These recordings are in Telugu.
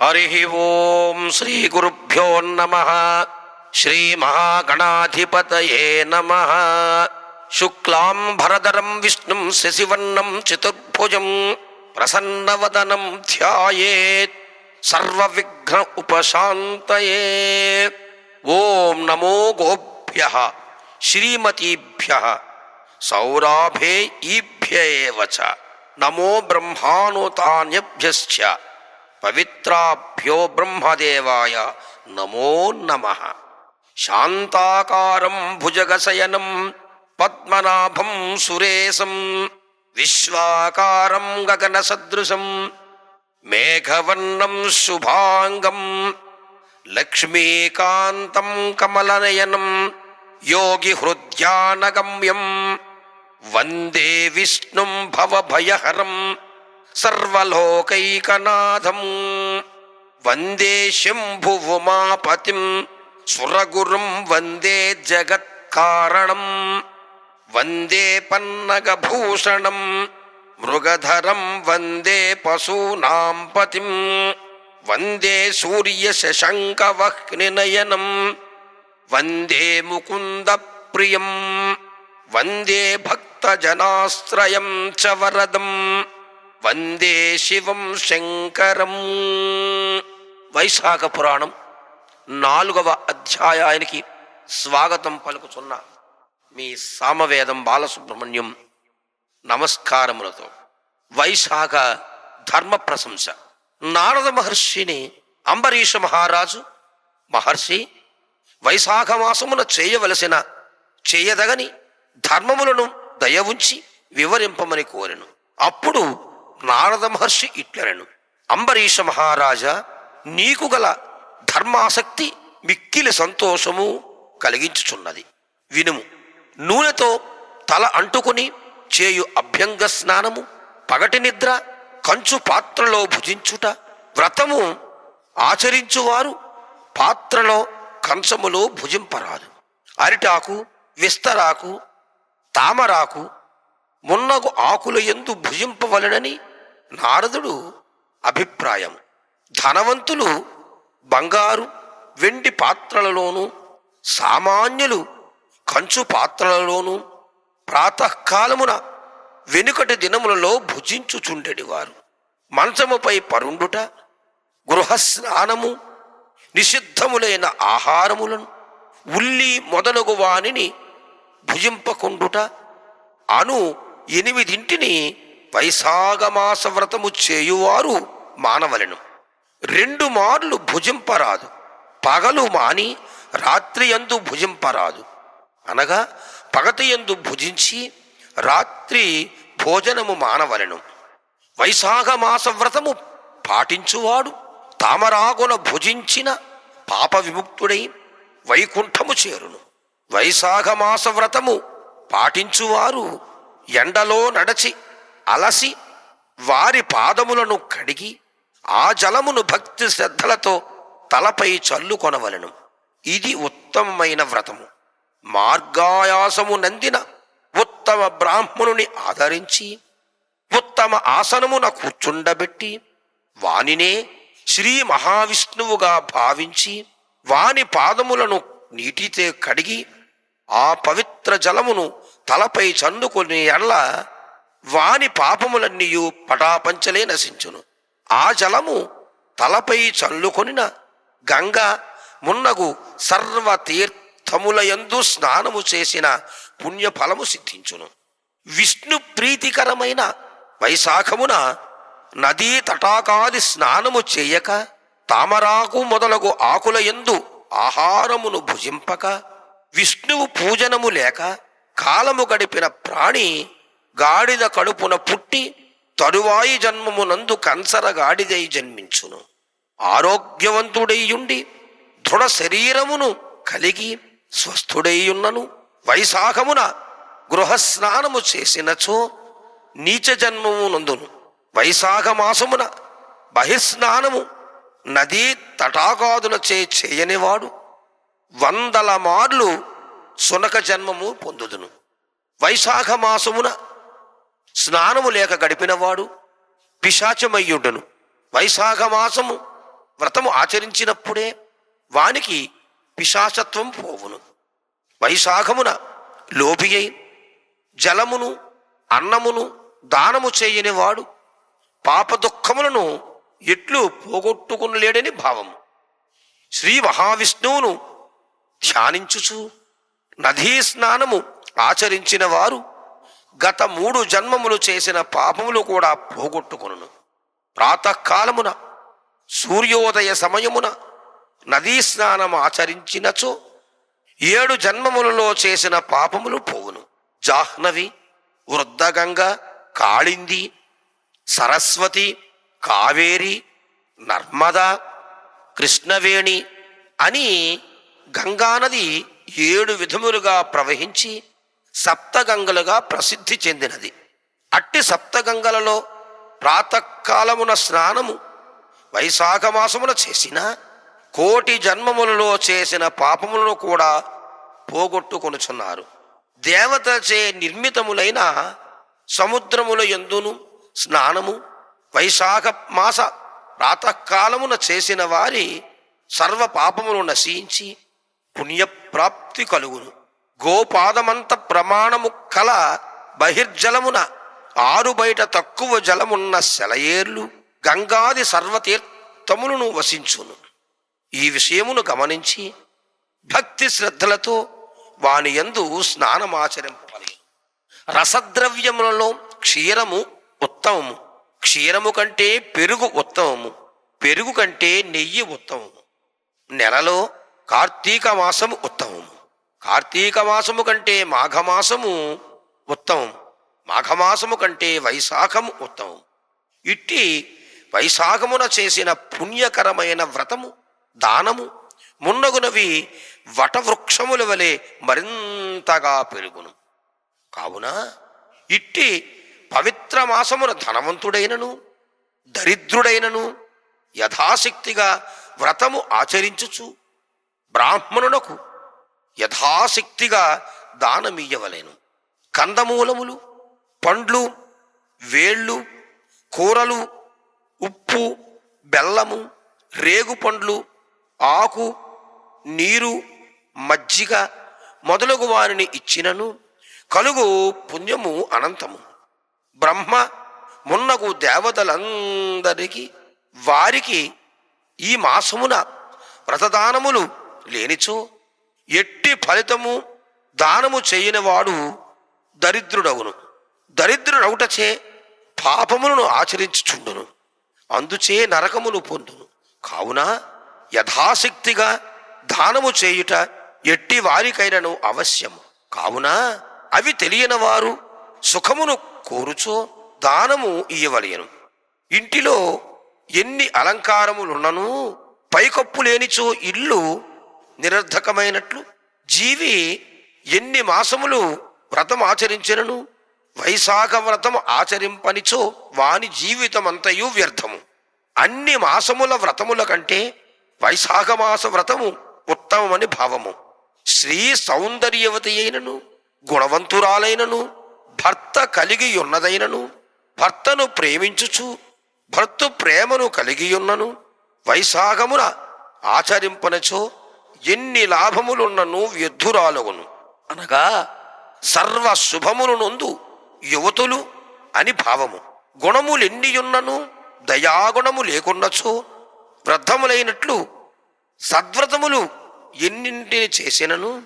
హరి ఓం శ్రీ గురుభ్యో నమ శ్రీ మహాగణాధిపతయే నమ శుక్లాం భరదరం విష్ణుం శశివర్ణం చతుర్భుజం ప్రసన్నవదనం ధ్యాయేత్ సర్వవిఘ్న ఉపశాంతయే ఓం నమో గోభ్య శ్రీమతీభ్య సౌరాభే ఈభ్య నమో బ్రహ్మానుతాన్యభ్యశ్చ பவித்ராபியோ பிரம்மதேவாய நமோ நம சாந்தாகாரம் புஜகசயனம் பத்மநாபம் சுரேசம் விஸ்வாகாரம் ககனசத்ருசம் மேகவர்ணம் சுபாங்கம் லக்ஷ்மீகாந்தம் கமலநயனம் யோகி ஹிருத்யானகம்யம் வந்தே விஷ்ணும் பவபயஹரம். சர்வலோகைகநாதம். வந்தே சிம்புவுமாபதிம் சுரகுரும் வந்தே ஜகத்காரணம். வந்தே பன்னகபூஷணம் மிருகதரம் வந்தே பசூனாம் பதிம் வந்தே சூரிய சசங்கவஹ்னிநயனம் வந்தே முகுந்த பிரியம் வந்தே பக்தஜனாஸ்திரயம் ச வரதம். వందే శివం శంకరం వైశాఖ పురాణం నాలుగవ అధ్యాయానికి స్వాగతం పలుకుచున్న మీ సామవేదం బాలసుబ్రహ్మణ్యం నమస్కారములతో వైశాఖ ధర్మ ప్రశంస నారద మహర్షిని అంబరీష మహారాజు మహర్షి వైశాఖ మాసమున చేయవలసిన చేయదగని ధర్మములను దయ ఉంచి వివరింపమని కోరెను అప్పుడు నారద మహర్షి ఇట్లనెను అంబరీష మహారాజా నీకు గల ధర్మాసక్తి మిక్కిలి సంతోషము కలిగించుచున్నది. వినుము. నూనెతో తల అంటుకుని చేయు అభ్యంగ స్నానము పగటి నిద్ర కంచు పాత్రలో భుజించుట వ్రతము ఆచరించువారు పాత్రలో కంచములో భుజింపరాదు. అరిటాకు విస్తరాకు తామరాకు మున్నగు ఆకుల ఎందు భుజింపవలనని నారదుడు అభిప్రాయం ధనవంతులు బంగారు వెండి పాత్రలలోనూ సామాన్యులు కంచు పాత్రలలోనూ ప్రాతకాలమున వెనుకటి దినములలో భుజించుచుండెడివారు. మంచముపై పరుండుట గృహస్నానము నిషిద్ధములైన ఆహారములను ఉల్లి మొదలగు వానిని భుజింపకుండుట అను ఎనిమిదింటిని వైశాఖమాస వ్రతము చేయువారు మానవలను. రెండు మార్లు భుజింపరాదు. పగలు మాని రాత్రి యందు భుజింపరాదు. అనగా పగటి యందు భుజించి రాత్రి భోజనము మానవలను. వైశాఖమాస వ్రతము పాటించువాడు తామరాగున భుజించిన పాప విముక్తుడై వైకుంఠము చేరును. వైశాఖమాస వ్రతము పాటించువారు ఎండలో నడచి అలసి వారి పాదములను కడిగి ఆ జలమును భక్తి శ్రద్ధలతో తలపై చల్లుకొనవలను. ఇది ఉత్తమమైన వ్రతము. మార్గాయాసము నందిన ఉత్తమ బ్రాహ్మణుని ఆదరించి ఉత్తమ ఆసనమున కూర్చుండబెట్టి వానినే శ్రీ మహావిష్ణువుగా భావించి వాని పాదములను నీటితే కడిగి ఆ పవిత్ర జలమును తలపై చల్లుకొని ఎడల వాని పాపములన్నీయు పటాపంచలే నశించును. ఆ జలము తలపై చల్లుకొనిన గంగ మున్నగు సర్వ తీర్థములయందు స్నానము చేసిన పుణ్యఫలము సిద్ధించును. విష్ణు ప్రీతికరమైన వైశాఖమున నదీ తటాకాది స్నానము చేయక తామరాకు మొదలగు ఆకుల ఎందు ఆహారమును భుజింపక విష్ణువు పూజనము లేక కాలము గడిపిన ప్రాణి గాడిద కడుపున పుట్టి తరువాయి జన్మమునందు కంసర గాడిదై జన్మించును. ఆరోగ్యవంతుడైయుండి దృఢ శరీరమును కలిగి స్వస్థుడైయున్నను. వైశాఖమున గృహస్నానము చేసినచో నీచ జన్మము నందును వైశాఖ మాసమున బహిస్నానము నదీ తటాకాదులచే చేయనివాడు. వందల మార్లు సునక జన్మము పొందుదును. వైశాఖ మాసమున స్నానము లేక గడిపినవాడు పిశాచమయ్యుడను. వైశాఖ మాసము వ్రతము ఆచరించినప్పుడే వానికి పిశాచత్వం పోవును. వైశాఖమున లోపి అయి జలమును అన్నమును దానము చేయని వాడు పాప దుఃఖములను ఎట్లు పోగొట్టుకునలేడని భావము. శ్రీ మహావిష్ణువును ధ్యానించుచు నదీ స్నానము ఆచరించిన వారు గత మూడు జన్మములు చేసిన పాపములు కూడా పోగొట్టుకును ప్రాతకాలమున సూర్యోదయ సమయమున నదీ స్నానం ఆచరించినచో ఏడు జన్మములలో చేసిన పాపములు పోవును. జాహ్నవి వృద్ధగంగ కాళింది సరస్వతి కావేరి నర్మద కృష్ణవేణి అని గంగానది ఏడు విధములుగా ప్రవహించి సప్తగంగలుగా ప్రసిద్ధి చెందినది. అట్టి సప్తగంగలలో ప్రాతకాలమున స్నానము వైశాఖ మాసమున చేసిన కోటి జన్మములలో చేసిన పాపములను కూడా పోగొట్టుకొనుచున్నారు. దేవతచే నిర్మితములైన సముద్రముల ఎందును స్నానము వైశాఖ మాస ప్రాతకాలమున చేసిన వారి సర్వ పాపములు నశించి పుణ్యప్రాప్తి కలుగును. గోపాదమంత ప్రమాణము కల బహిర్జలమున ఆరు బయట తక్కువ జలమున్న సెలయేర్లు గంగాది సర్వతీర్థములను వసించును. ఈ విషయమును గమనించి భక్తి శ్రద్ధలతో వాని యందు స్నానమాచరింపవలెను. రసద్రవ్యములలో క్షీరము ఉత్తమము. క్షీరము కంటే పెరుగు ఉత్తమము. పెరుగు కంటే నెయ్యి ఉత్తమము. నెలలో కార్తీక మాసము ఉత్తమము. కార్తీక మాసము కంటే మాఘమాసము ఉత్తమం. మాఘమాసము కంటే వైశాఖము ఉత్తమం. ఇట్టి వైశాఖమున చేసిన పుణ్యకరమైన వ్రతము దానము మున్నగునవి వటవృక్షముల వలె మరింతగా పెరుగును. కావున ఇట్టి పవిత్ర మాసమున ధనవంతుడైనను దరిద్రుడైనను యథాశక్తిగా వ్రతము ఆచరించుచు బ్రాహ్మణునకు యథాశక్తిగా దానమీయవలేను కందమూలములు పండ్లు వేళ్ళు కూరలు ఉప్పు బెల్లము రేగు పండ్లు ఆకు నీరు మజ్జిగ మొదలగు వారిని ఇచ్చినను కలుగు పుణ్యము అనంతము. బ్రహ్మ మున్నగు దేవతలందరికీ వారికి ఈ మాసమున వ్రతదానములు లేనిచో ఎట్టి ఫలితము దానము చేయనివాడు దరిద్రుడవును దరిద్రుడవుటచే పాపములను ఆచరించుచుండును. అందుచే నరకమును పొందును. కావున యథాశక్తిగా దానము చేయుట ఎట్టి వారికైనను అవశ్యము. కావున అవి తెలియని వారు సుఖమును కోరుచో దానము ఇయ్యవలయను ఇంటిలో ఎన్ని అలంకారములున్నను పైకప్పు లేనిచో ఇల్లు నిరర్ధకమైనట్లు జీవి ఎన్ని మాసములు వ్రతం ఆచరించినను? వైశాఖ వ్రతం ఆచరింపనిచో వాని జీవితమంతయు వ్యర్థము. అన్ని మాసముల వ్రతముల కంటే వైశాఖ మాస వ్రతము ఉత్తమమని భావము. స్త్రీ సౌందర్యవతి అయినను గుణవంతురాలైనను భర్త కలిగి ఉన్నదైనను భర్తను ప్రేమించుచు భర్త ప్రేమను కలిగి ఉన్నను వైశాఖమున ఆచరింపనచో ఎన్ని లాభములున్నను వ్యర్థురాలగును అనగా సర్వ శుభములు నందు యువతులు అని భావము. గుణములెన్నియున్నను దయాగుణము లేకున్నచో వృద్ధములైనట్లు సద్వ్రతములు ఎన్నింటిని చేసినను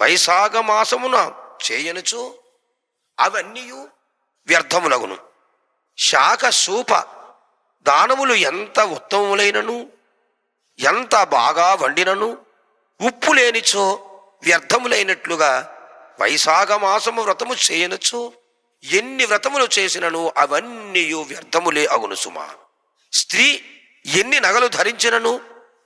వైశాఖ మాసమున చేయనుచో అవన్నీ వ్యర్థములగును. శాఖ సూప దానములు ఎంత ఉత్తమములైనను ఎంత బాగా వండినను ఉప్పు లేనిచో వ్యర్థములైనట్లుగా వైశాఖ మాసము వ్రతము చేయనచో ఎన్ని వ్రతములు చేసినను అవన్నీ వ్యర్థములే అగును సుమా. స్త్రీ ఎన్ని నగలు ధరించినను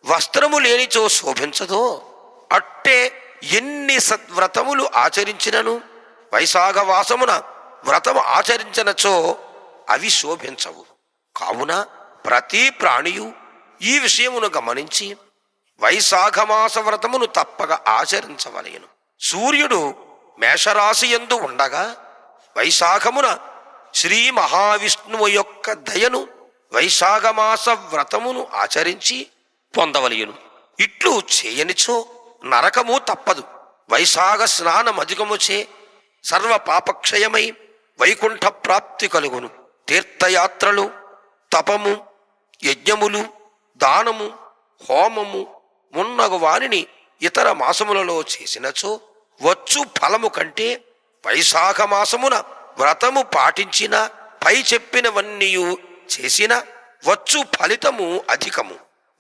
వస్త్రము లేనిచో శోభించదో అట్టే ఎన్ని సద్వ్రతములు ఆచరించినను వైశాఖ వాసమున వ్రతము ఆచరించినచో అవి శోభించవు. కావున ప్రతి ప్రాణియు ఈ విషయమును గమనించి వైశాఖమాస వ్రతమును తప్పక ఆచరించవలయను సూర్యుడు మేషరాశి యందు ఉండగా వైశాఖమున శ్రీ మహావిష్ణువు యొక్క దయను వైశాఖమాస వ్రతమును ఆచరించి పొందవలయను ఇట్లు చేయనిచో నరకము తప్పదు. వైశాఖ స్నానం అధికముచే సర్వ పాపక్షయమై వైకుంఠ ప్రాప్తి కలుగును. తీర్థయాత్రలు తపము యజ్ఞములు దానము హోమము మున్నగు వానిని ఇతర మాసములలో చేసినచో వచ్చు ఫలము కంటే వైశాఖ మాసమున వ్రతము పాటించిన పై చెప్పినవన్నీయు చేసిన వచ్చు ఫలితము అధికము.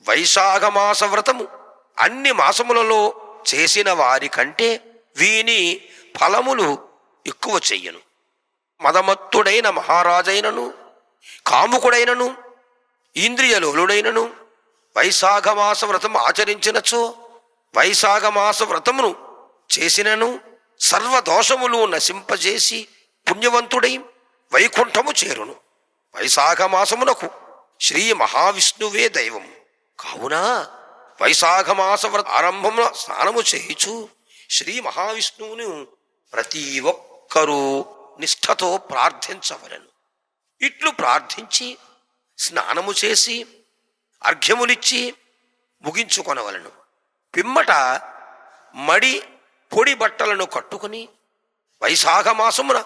వైశాఖ మాస వ్రతము అన్ని మాసములలో చేసిన వారి కంటే వీని ఫలములు ఎక్కువ చెయ్యను. మదమత్తుడైన మహారాజైనను కాముకుడైనను ఇంద్రియలోలుడైనను వైశాఖమాస వ్రతం ఆచరించినచో వైశాఖమాస వ్రతమును చేసినను సర్వదోషములు నశింపజేసి పుణ్యవంతుడై వైకుంఠము చేరును. వైశాఖమాసమునకు శ్రీ మహావిష్ణువే దైవం. కావున వైశాఖమాస వ్రత ఆరంభమున స్నానము చేయుచు శ్రీ మహావిష్ణువును ప్రతి ఒక్కరూ నిష్ఠతో ప్రార్థించవలను. ఇట్లు ప్రార్థించి స్నానము చేసి అర్ఘ్యములిచ్చి ముగించుకొనవలను. పిమ్మట మడి పొడి బట్టలను కట్టుకుని వైశాఖ మాసమున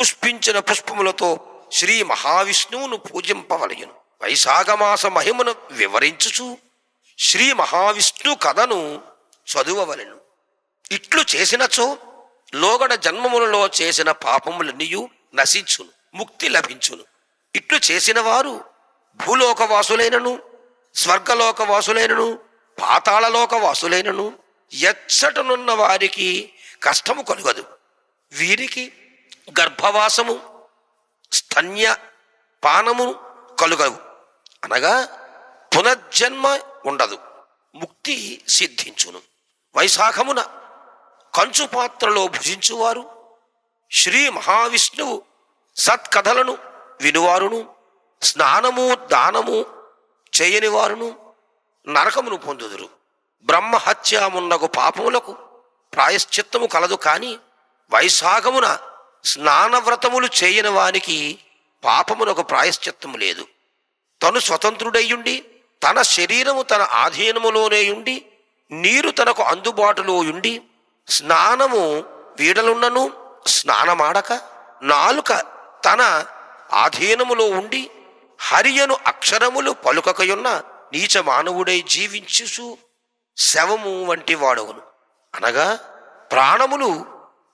పుష్పించిన పుష్పములతో శ్రీ మహావిష్ణువును పూజింపవలయును. వైశాఖ మాస మహిమను వివరించుచు శ్రీ మహావిష్ణు కథను చదువవలెను. ఇట్లు చేసినచో లోగడ జన్మములలో చేసిన పాపములన్నీయు నశించును ముక్తి లభించును. ఇట్లు చేసిన వారు భూలోకవాసులైనను స్వర్గలోక వాసులైనను పాతాళలోక వాసులైనను ఎచ్చటనున్న వారికి కష్టము కలుగదు. వీరికి గర్భవాసము స్తన్య పానము కలుగవు. అనగా పునర్జన్మ ఉండదు. ముక్తి సిద్ధించును. వైశాఖమున కంచు పాత్రలో భుజించువారు శ్రీ మహావిష్ణువు సత్కథలను వినువారును స్నానము దానము చేయని వారును నరకమును పొందుదురు. బ్రహ్మహత్యామున్నగు పాపములకు ప్రాయశ్చిత్తము కలదు కానీ వైశాఖమున స్నానవ్రతములు చేయని వానికి పాపమునకు ప్రాయశ్చిత్తము లేదు. తను స్వతంత్రుడయ్యుండి తన శరీరము తన ఆధీనములోనే ఉండి నీరు తనకు అందుబాటులో ఉండి స్నానము వీడలున్నను స్నానమాడక నాలుక తన ఆధీనములో ఉండి హరియను అక్షరములు పలుకకయున్న నీచ మానవుడై జీవించుచు శవము వంటి వాడవును అనగా ప్రాణములు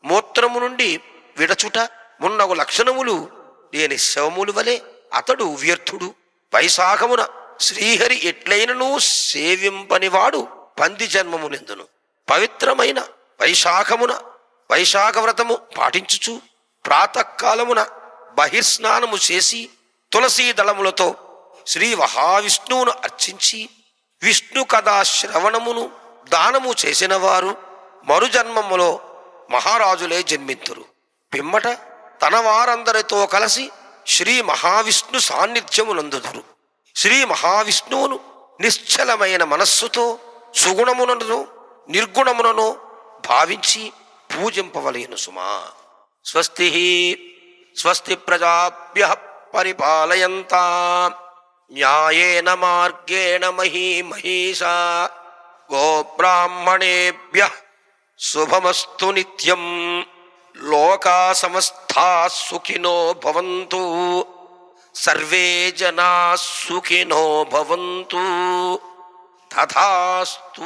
మూత్రము నుండి విడచుట మున్నగు లక్షణములు లేని శవములు వలె అతడు వ్యర్థుడు. వైశాఖమున శ్రీహరి ఎట్లైనను సేవింపనివాడు పంది జన్మమునెందును పవిత్రమైన వైశాఖమున వైశాఖ వ్రతము పాటించుచు ప్రాతకాలమున బహిర్స్నానము చేసి తులసీ దళములతో శ్రీ మహావిష్ణువును అర్చించి విష్ణు కథా శ్రవణమును దానము చేసిన వారు మరుజన్మములో మహారాజులే జన్మింతురు. పిమ్మట తన వారందరితో కలిసి శ్రీ మహావిష్ణు సాన్నిధ్యము నందుదురు శ్రీ మహావిష్ణువును నిశ్చలమైన మనస్సుతో సుగుణమునను నిర్గుణమునను భావించి పూజింపవలేను సుమా. స్వస్తి స్వస్తి ప్రజాభ్య. పరిపాలయంతా. న్యాయేన మార్గేణ మహీ మహీషా గోబ్రాహ్మణేభ్య శుభమస్తు నిత్యం. లోకా సమస్తా సుఖినో భవంతు. సర్వే జనా సుఖినో భవంతు. తథాస్తూ.